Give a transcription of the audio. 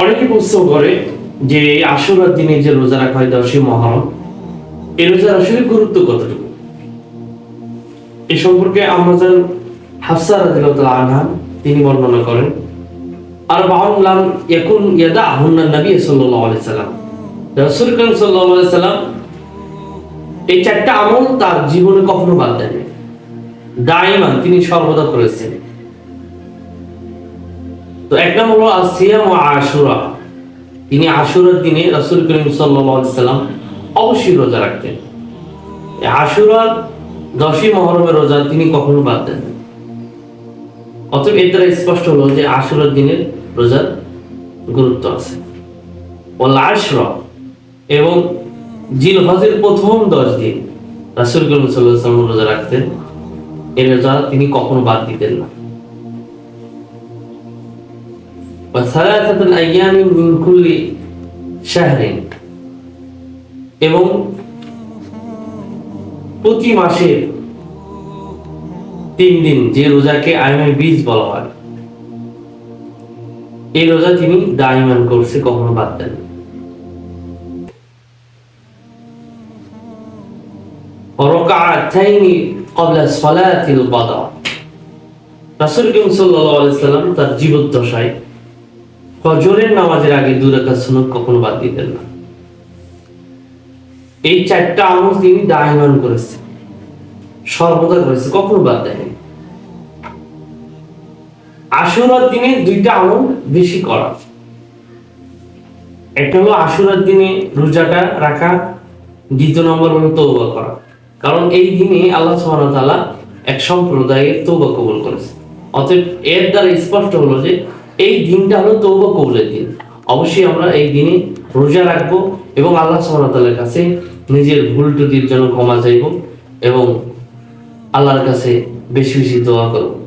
অনেকে প্রশ্ন করে যে আশুরার দিনে যে রোজা রাখা হয় দশই মহরম। এই রোজার আসলে গুরুত্ব কতটুকু? এ সম্পর্কে আমাদের হাফসা আনহা তিনি বর্ণনা করেন আর বাউলাম ইয়াকুন ইয়াদা আহুন্না নবী সাল্লাল্লাহু আলাইহি সাল্লাম। সাল্লাম এই চারটা আমল তার জীবনে কখনো বাদ দেননি। দাইমান তিনি সর্বদা করেছেন। তো এক নম্বর হলো আসিয়াম ও আশুরা। তিনি আশুরার দিনে রাসূল করিম সাল্লাম অবশ্যই রোজা রাখতেন। আশুরার দশই মহরমের রোজা তিনি কখনো বাদ দেন অতএব এর দ্বারা স্পষ্ট হলো যে আশুরার দিনের রোজার গুরুত্ব আছে। ও লাশরা এবং জিলহজের প্রথম দশ দিন রাসূল করিম সাল্লাম রোজা রাখতেন। এই রোজা তিনি কখনো বাদ দিতেন না। وثلاثة أيام من كل شهر এবং প্রতি মাসে তিন দিন যে রোজাকে আইমের বীজ বলা হয় এই রোজা তিনি দাইমান করছে কখনো বাদ দেন না। وركعتين قبل صلاة القضاء রাসূল করিম সাল্লাল্লাহু আলাইহি সাল্লাম তার জীবদ্দশায় ফজরের নামাজের আগে দুই রাকাত সুন্নত কখনো বাদ দিতেন না। এই চারটা আমল তিনি দায়মান করেছে সর্বদা করেছে কখনো বাদ দেয়নি আশুরার দিনে দুইটা আমল বেশি করা। একটা হলো আশুরার দিনে রোজাটা রাখা, দ্বিতীয় নম্বর হলো তৌবা করা। কারণ এই দিনে আল্লাহ সুবহানাহু এক সম্প্রদায়ের তৌবা কবুল করেছে অতএব এর দ্বারা স্পষ্ট হলো যে এই দিনটা হলো তৌবা কবুলের দিন। অবশ্যই আমরা এই দিনে রোজা রাখব এবং আল্লাহ সাল্লাহ কাছে নিজের ভুল ত্রুটির জন্য ক্ষমা চাইব এবং আল্লাহর কাছে বেশি বেশি দোয়া করব।